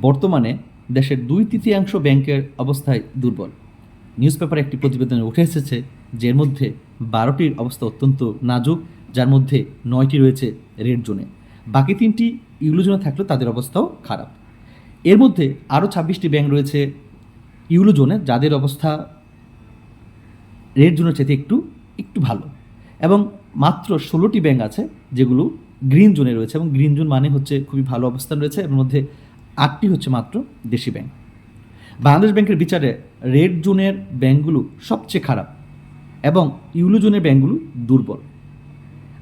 বর্তমানে দেশের দুই তৃতীয়াংশ ব্যাংকের অবস্থায় দুর্বল। নিউজ পেপারে একটি প্রতিবেদনে উঠে এসেছে যার মধ্যে বারোটির অবস্থা অত্যন্ত নাজুক, যার মধ্যে নয়টি রয়েছে রেড জোনে। বাকি তিনটি ইউলো জোনে থাকলেও তাদের অবস্থাও খারাপ। এর মধ্যে আরও ছাব্বিশটি ব্যাংক রয়েছে ইউলো জোনে, যাদের অবস্থা রেড জোনের চাইতে একটু একটু ভালো। এবং মাত্র ষোলোটি ব্যাংক আছে যেগুলো গ্রিন জোনে রয়েছে। এবং গ্রিন জোন মানে হচ্ছে খুবই ভালো অবস্থান রয়েছে। এর মধ্যে আটটি হচ্ছে মাত্র দেশি ব্যাংক। বাংলাদেশ ব্যাংকের বিচারে রেড জোনের ব্যাংকগুলো সবচেয়ে খারাপ এবং ইউলো জোনের ব্যাংকগুলো দুর্বল।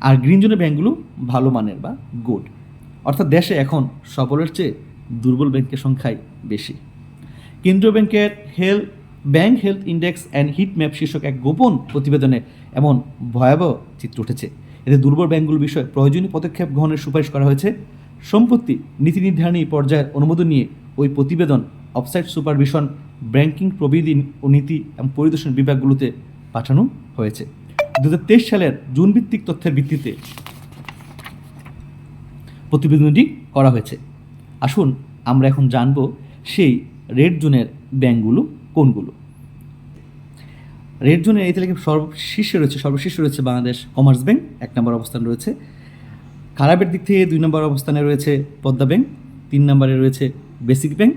আর গ্রিন জোনের ব্যাংকগুলো ভালো মানের বা গুড। অর্থাৎ দেশে এখন সবলের চেয়ে দুর্বল ব্যাংকের সংখ্যাই বেশি। কেন্দ্রীয় ব্যাংকের health bank health index and heat map শীর্ষক এক গোপন প্রতিবেদনে এমন ভয়াবহ চিত্র উঠেছে। এতে দুর্বল ব্যাংকগুলোর বিষয়ে প্রয়োজনীয় পদক্ষেপ গ্রহণের সুপারিশ করা হয়েছে। সম্প্রতি নীতি নির্ধারণী পর্যায়ের অনুমোদন নিয়ে ওই প্রতিবেদন অফসাইট সুপারভিশন, ব্যাংকিং প্রবিধি ও নীতি এবং পরিদর্শন বিভাগগুলোতে পাঠানো হয়েছে। দু হাজার তেইশ সালের জুন ভিত্তিক তথ্যের ভিত্তিতে প্রতিবেদনটি করা হয়েছে। আসুন আমরা এখন জানব সেই রেড জোনের ব্যাংকগুলো কোনগুলো। রেড জোনের এই তালিকায় সর্বশীর্ষে রয়েছে সর্বশীর্ষে রয়েছে বাংলাদেশ কমার্স ব্যাংক, এক নম্বর অবস্থান রয়েছে খারাপের দিক থেকে দুই নম্বর অবস্থানে রয়েছে পদ্মা ব্যাংক, তিন নম্বরে রয়েছে বেসিক ব্যাংক,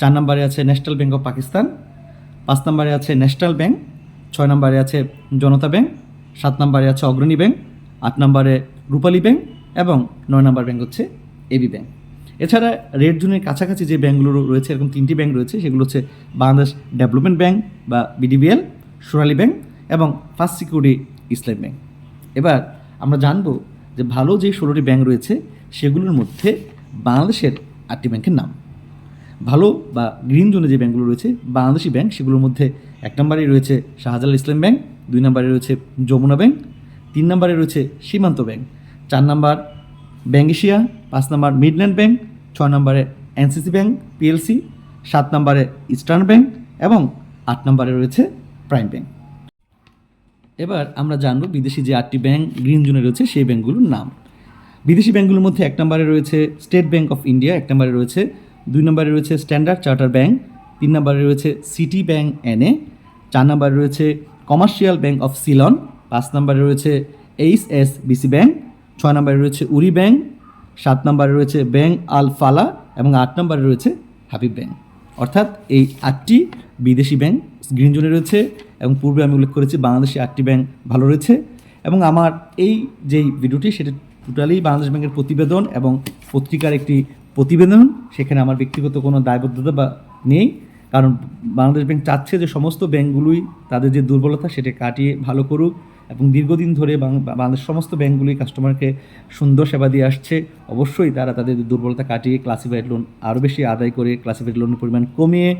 চার নম্বরে আছে ন্যাশনাল ব্যাংক অফ পাকিস্তান, পাঁচ নম্বরে আছে ন্যাশনাল ব্যাংক, ছয় নম্বরে আছে জনতা ব্যাংক, সাত নম্বরে আছে অগ্রণী ব্যাংক, আট নম্বরে রূপালী ব্যাংক এবং নয় নম্বর ব্যাংক হচ্ছে এবি ব্যাংক। এছাড়া রেড জোনের কাছাকাছি যে ব্যাংকগুলো রয়েছে, এরকম তিনটি ব্যাংক রয়েছে, সেগুলো হচ্ছে বাংলাদেশ ডেভেলপমেন্ট ব্যাংক বা বিডিবিএল সোনালী ব্যাংক এবং ফার্স্ট সিকিউরিটি ইসলাম ব্যাংক। এবার আমরা জানব যে ভালো যে ষোলোটি ব্যাংক রয়েছে, সেগুলোর মধ্যে বাংলাদেশের আটটি ব্যাংকের নাম। ভালো বা গ্রিন জোনে যে ব্যাংকগুলো রয়েছে, বাংলাদেশি ব্যাংক সেগুলোর মধ্যে এক নম্বরে রয়েছে শাহজালাল ইসলাম ব্যাংক দুই নম্বরে রয়েছে যমুনা ব্যাংক তিন নম্বরে রয়েছে সীমান্ত ব্যাংক চার নম্বর ব্যাংক এশিয়া, পাঁচ নম্বর মিডল্যান্ড ব্যাংক ছয় নম্বরে এনসিসি ব্যাংক পিএলসি সাত নম্বরে ইস্টার্ন ব্যাংক এবং আট নম্বরে রয়েছে প্রাইম ব্যাংক এবার আমরা জানব বিদেশি যে আটটি ব্যাংক গ্রিন জোনে রয়েছে, সেই ব্যাংকগুলোর নাম। বিদেশি ব্যাংকগুলোর মধ্যে এক নম্বরে রয়েছে স্টেট ব্যাংক অফ ইন্ডিয়া, এক নম্বরে রয়েছে, দুই নম্বরে রয়েছে স্ট্যান্ডার্ড চার্টার ব্যাংক, তিন নম্বরে রয়েছে সিটি ব্যাংক এনএ চার নম্বরে রয়েছে কমার্শিয়াল ব্যাংক অফ সিলন, পাঁচ নম্বরে রয়েছে এইচ এস বিসি ব্যাংক, ছয় নম্বরে রয়েছে উরি ব্যাংক, সাত নম্বরে রয়েছে ব্যাংক আল ফালা এবং আট নম্বরে রয়েছে হাবিব ব্যাংক। অর্থাৎ এই আটটি বিদেশি ব্যাংক গ্রিন জোনে রয়েছে। এবং পূর্বে আমি উল্লেখ করেছি বাংলাদেশি আটটি ব্যাংক ভালো রয়েছে এবং আমার এই যেই ভিডিওটি সেটা টোটালি বাংলাদেশ ব্যাংকের প্রতিবেদন এবং পত্রিকার একটি প্রতিবেদন। সেখানে আমার ব্যক্তিগত কোনো দায়বদ্ধতা বা নেই। কারণ বাংলাদেশ ব্যাংক চাচ্ছে যে সমস্ত ব্যাংকগুলোই তাদের যে দুর্বলতা সেটা কাটিয়ে ভালো করুক এবং দীর্ঘদিন ধরে বাংলাদেশ সমস্ত ব্যাংকগুলি কাস্টমারকে সুন্দর সেবা দিয়ে আসছে। অবশ্যই তারা তাদের দুর্বলতা কাটিয়ে ক্লাসিফাইড লোন আরও বেশি আদায় করে ক্লাসিফাইড লোনের পরিমাণ কমিয়ে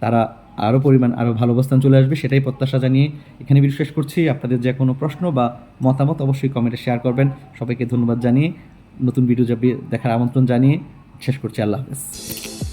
তারা আরও পরিমাণ আরও ভালো অবস্থান চলে আসবে, সেটাই প্রত্যাশা জানিয়ে এখানে ভিডিও শেষ করছি। আপনাদের যে কোনো প্রশ্ন বা মতামত অবশ্যই কমেন্টে শেয়ার করবেন। সবাইকে ধন্যবাদ জানিয়ে নতুন ভিডিও যাবে দেখার আমন্ত্রণ জানিয়ে শেষ করছি। আল্লাহ হাফেজ।